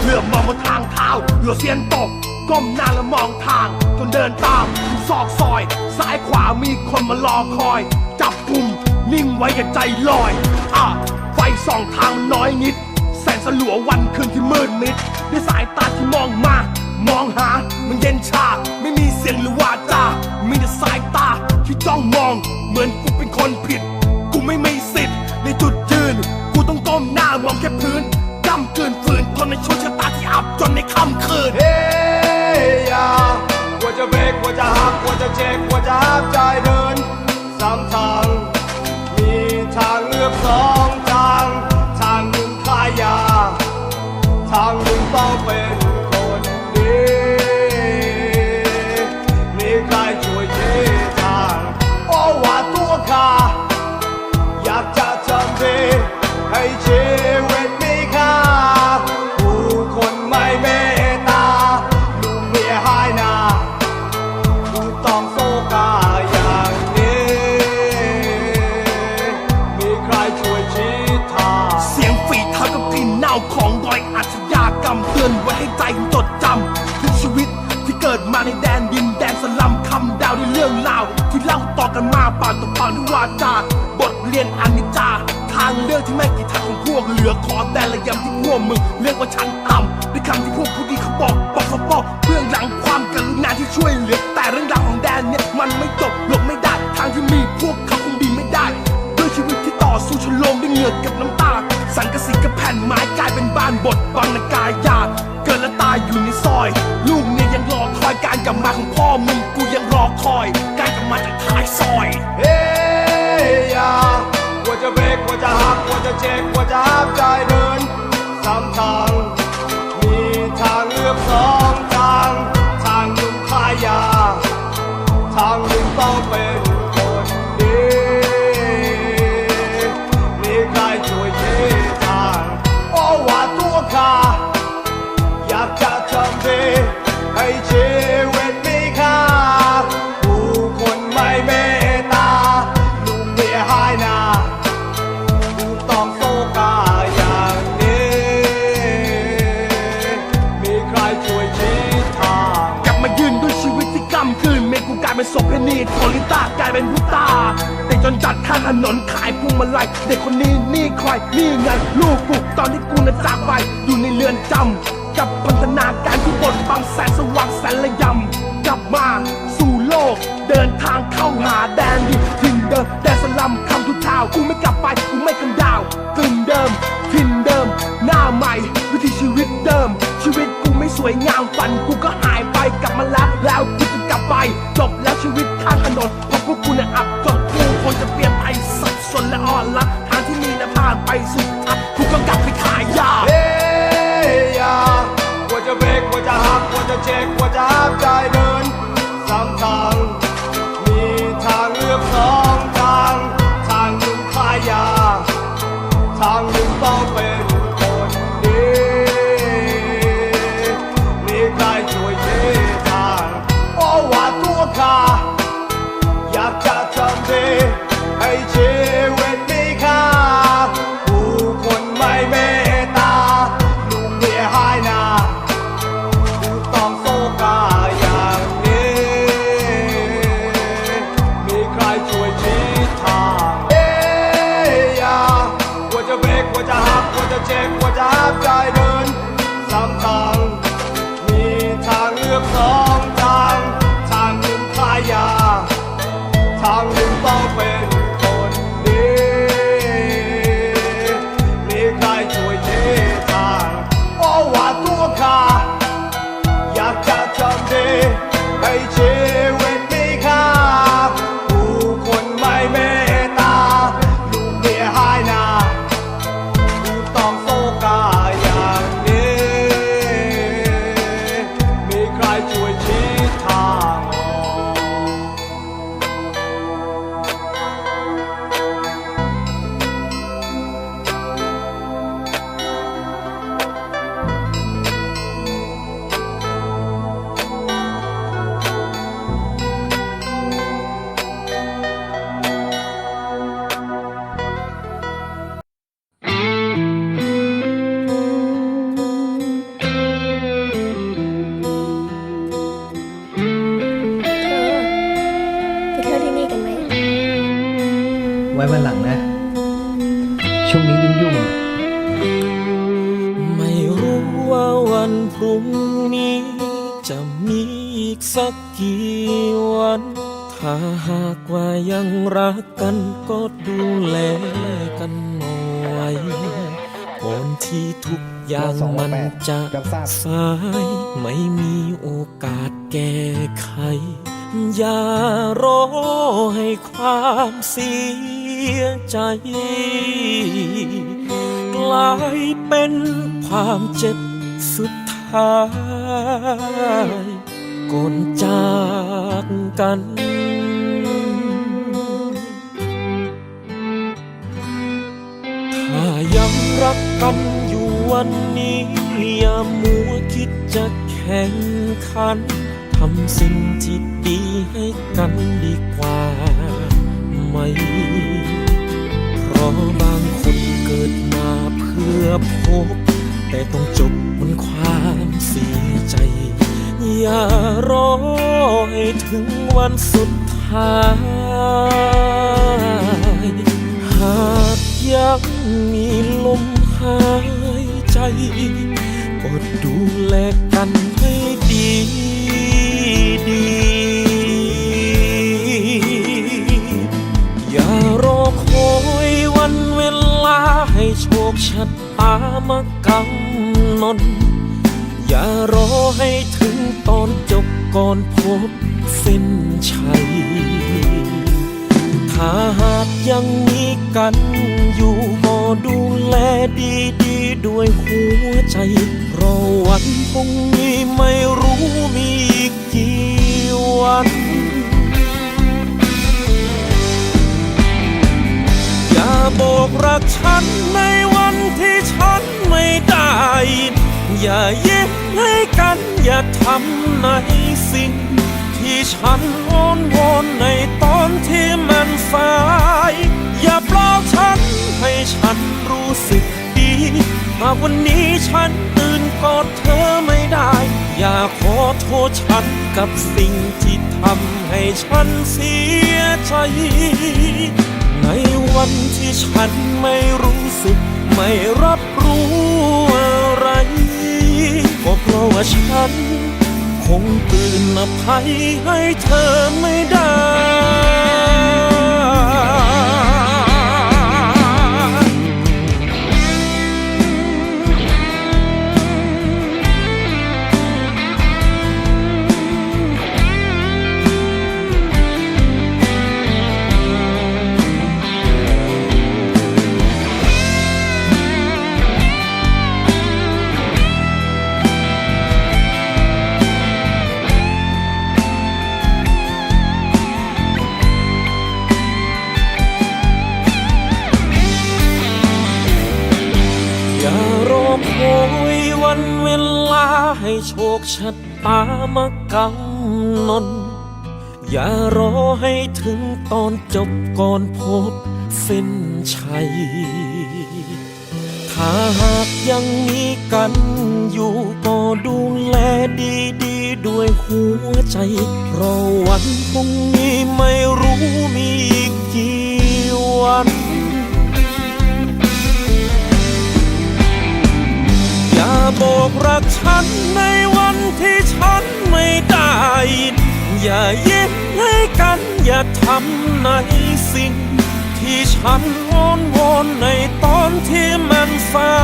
เหลือบมองบนทางเท้าเหลือเสียนตก ก้มหน้าแล้วมองทางจนเดินตามซอกซอย ซ้ายขวามีคนมารอคอย จับกลุ่มนิ่งไว้อย่าใจลอยอะไฟส่องทางมันน้อยนิด แสงสลัววันคืนที่มืดมิดด้วยสายตาที่มองมามองหามันเย็นชา ไม่มีเสียงหรือวาจามีแต่สายตาที่จ้องมอง เหมือนกูเป็นคนผิด กูไม่มีสิทธิ์ในจุดยืน กูต้องก้มหน้ามองแค่พื้น่ำกืนฝืนทนในโชคชะตาที่อับจนในค่ำคืนเฮ้ยากว่าจะเบรกกว่าจะหักว่าจะเช็คว่าจะห้ามใจเดินสามทาง มีทางเลือกสองทาง ทางหนึ่งขายยา ทางหนึ่งต้องเป็น วาจาบทเรียนอนิจจาทางเลือกที่ไม่กี่ทางของพวกเหลือขอแต่ละยำที่พวกมึงเรียกว่าชั้นต่ำด้วยคำที่พวกผู้ดีเขาบอกบอกเขาบอกเบื้องหลังความกรุณาที่ช่วยเหลือ แต่เรื่องราวของแดนเนี่ยมันไม่จบหลบไม่ได้ ทางที่มีพวกเขาคงดีไม่ได้ ด้วยชีวิตที่ต่อสู้ชนลมด้วยเหงื่อกับน้ำตา สังกะสีกับแผ่นไม้กลายเป็นบ้านบทบังนากายาเกิดและตายอยู่ในซอย ลูกเนี่ยยังรอคอยการกลับมาของพ่อมึงกูยังรอคอย การกลับมาจากท้ายซอยเฮ้ ยา กว่าจะเบรกว่าจะหักว่าจะเช็คว่าจะห้ามใจเดินสามทาง มีทางเลือกสองทาง ทางหนึ่งขายยา ทางหนึ่งต้องเป็น ศพเพนีโคลิตากลายเป็นผู้ตาเด็กจนจัดข้างถนนขายพุงมาลัยเด็กคนนี้นี่ใครนี่ไง ลูกฝุกตอนที่กูนั้นจากไป อยู่ในเรือนจำกับพันธนา ทางห ทางห กกันก็ดูแลกันหน่อยก่อนที่ทุกอย่างมันจะสายไม่มีโอกาสแก้ไข อย่ารอให้ความเสียใจ กลายเป็นความเจ็บสุดท้ายก่อนจากกัน รักกันอยู่วันนี้อย่ามัวคิดจะแข่งขันทำสิ่งที่ดีให้กันดีกว่าไหม เพราะบางคนเกิดมาเพื่อพบ แต่ต้องจบบนความเสียใจ อย่ารอให้ถึงวันสุดท้ายหาก ยังมีลมหายใจ ก็ดูแลกันให้ดีดี อย่ารอคอยวันเวลาให้โชคชะตามากำหนดอย่ารอให้ถึงตอนจบก่อนพบเส้นชัย ถ้าหากยังมีกันอยู่ก็ดูแลดีดีด้วยหัวใจ เพราะวันพรุ่งนี้ไม่รู้มีอีกกี่วัน อย่าบอกรักฉันในวันที่ฉันไม่ได้ อย่ายิ้มให้กันอย่าทำในสิ่ง ที่ฉันอ้อนวอนใน หากวันนี้ฉันตื่นกอดเธอไม่ได้ อย่าขอโทษฉันกับสิ่งที่ทำให้ฉันเสียใจ ในวันที่ฉันไม่รู้สึก ไม่รับรู้อะไร ก็เพราะว่าฉัน คงตื่นอภัยให้เธอไม่ได้ ชคชะตามากำหนดอย่ารอให้ถึงตอนจบก่อนพบเส้นชัย ถ้าหากยังมีกันอยู่ก็ดูแลดีดีด้วยหัวใจ เพราะวันพรุ่งนี้ไม่รู้มีอีกกี่วันอย่าบอกรักฉันใน วันที่ฉันไม่ได้ อย่ายิ้มให้กันอย่าทำในสิ่ง ที่ฉันอ้อนวอนในตอนที่มันสา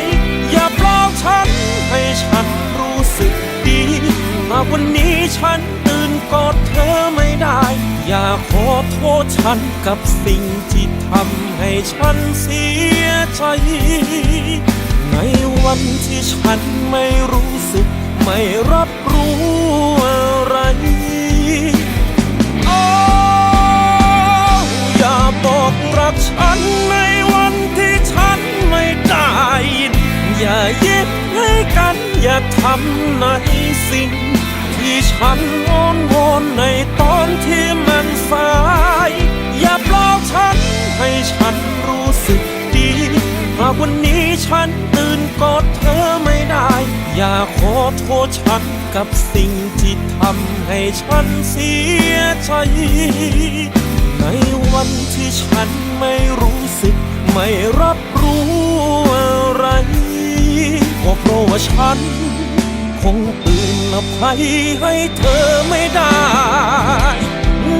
ย อย่าปลอบฉันให้ฉันรู้สึกดีหาวันนี้ฉันตื่นกอดเธอไม่ได้ อย่าขอโทษฉันกับสิ่งที่ทำให้ฉันเสียใจในวันที่ฉันไม่รู้สึก ไม่รับรู้อะไร โอ้อย่าบอกรักฉันในวันที่ฉันไม่ได้อย่ายิ้มให้กันอย่าทำในสิ่ง ที่ฉันอ้อนวอนในตอนที่มันสาย อย่าปลอบฉันให้ฉันรู้สึกดี หากวันนี้ฉันตื่นกอดเธอ อย่าขอโทษฉันกับสิ่งที่ทำให้ฉันเสียใจ ในวันที่ฉันไม่รู้สึก ไม่รับรู้อะไรก็เพราะว่าฉัน คงตื่นอภัยให้เธอไม่ได้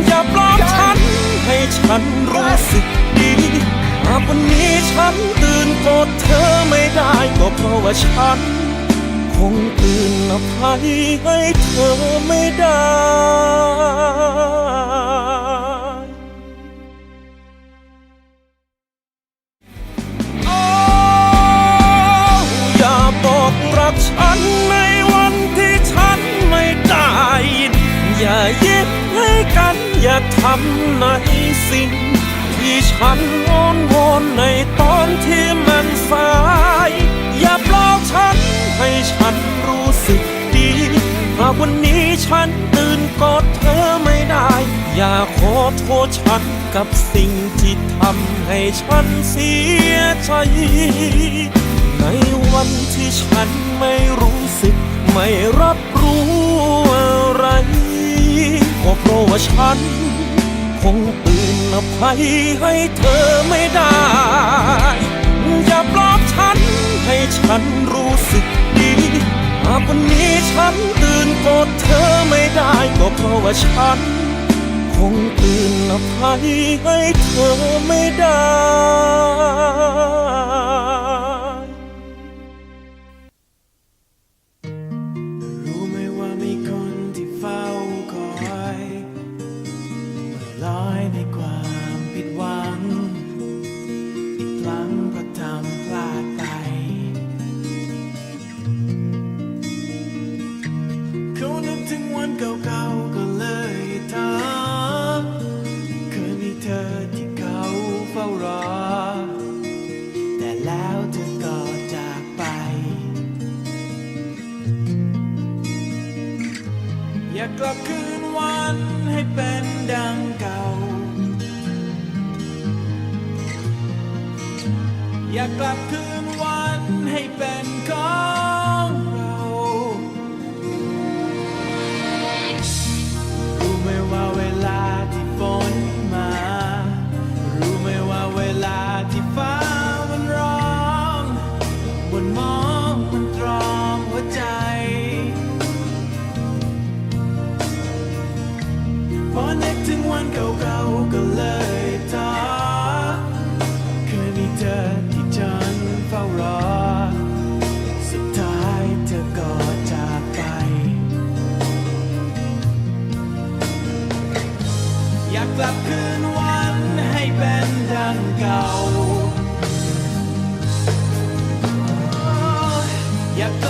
อย่าปลอบฉันให้ฉันรู้สึกดีหากวันนี้ฉันตื่นกอดเธอไม่ได้ก็เพราะว่าฉัน งตื่นอภัยให้เธอไม่ได้ ไม่รับรู้อะไรก็เพราะว่าฉัน คงตื่นอภัยให้เธอไม่ได้ อย่าปลอบฉันให้ฉันรู้สึกดีหากวันนี้ฉันตื่นกอดเธอไม่ได้ก็เพราะว่าฉัน คงตื่นอภัยให้เธอไม่ได้ อีกครั้ง อ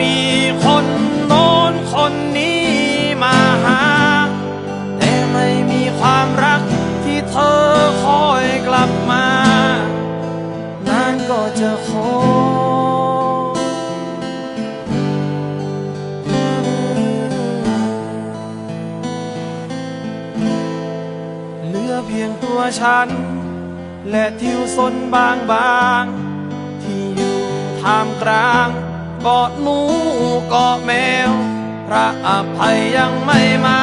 มีคนโน้นคนนี้มาหา แต่ไม่มีความรักที่เธอคอยกลับมา นานก็จะคงเหลือเพียงตัวฉัน และทิวสนบางบาง ท่ามกลางเกาะหนูเกาะแมว พระอภัยยังไม่มา